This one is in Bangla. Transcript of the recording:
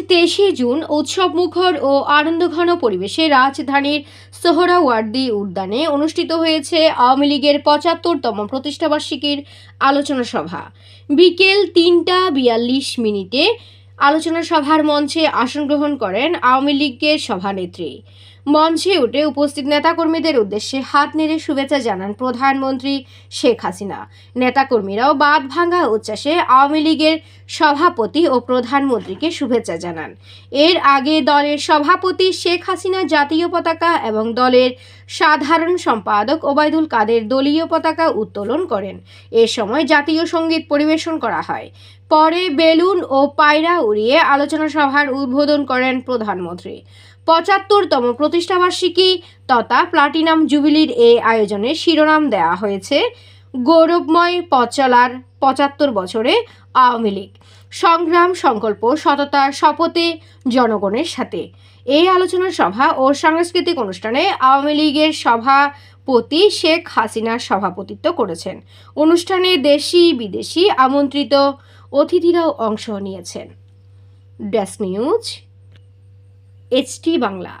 তেইশে জুন উৎসব মুখর ও আনন্দঘন পরিবেশে রাজধানীর সোহরাওয়ার্দী উদ্যানে অনুষ্ঠিত হয়েছে আওয়ামী লীগের পঁচাত্তরতম প্রতিষ্ঠাবার্ষিকীর আলোচনা সভা। বিকেল তিনটা বিয়াল্লিশ মিনিটে আলোচনা সভার মঞ্চে আসন গ্রহণ করেন আওয়ামী লীগের সভানেত্রী। মঞ্চে উঠে উপস্থিত নেতাকর্মীদের উদ্দেশ্যে হাত নেড়ে শুভেচ্ছা জানান প্রধানমন্ত্রী শেখ হাসিনা। নেতাকর্মীরাও বাদ ভাঙা উচ্ছ্বাসে আওয়ামী লীগের সভাপতি ও প্রধানমন্ত্রীকে শুভেচ্ছা জানান। এর আগে দলের সভাপতি শেখ হাসিনা জাতীয় পতাকা এবং দলের সাধারণ সম্পাদক ওবায়দুল কাদের দলীয় পতাকা উত্তোলন করেন। এ সময় জাতীয় সংগীত পরিবেশন করা হয়। পরে বেলুন ও পায়রা উড়িয়ে আলোচনা সভার উদ্বোধন করেন প্রধানমন্ত্রী। পঁচাত্তরতম প্রতিষ্ঠাবার্ষিকী তথা প্লাটিনাম জুবিলির এই আয়োজনে শিরোনাম দেওয়া হয়েছে গৌরবময় পথ চলার পঁচাত্তর বছরে আওয়ামী লীগ। সংগ্রাম, সংকল্প, সততা, শপথে জনগণের সাথে। এই আলোচনা সভা ও সাংস্কৃতিক অনুষ্ঠানে আওয়ামী লীগের সভাপতি শেখ হাসিনার সভাপতিত্ব করেছেন। অনুষ্ঠানে দেশি, বিদেশি আমন্ত্রিত অতিথিরাও অংশ নিয়েছেন। Desk news, HT Bangla.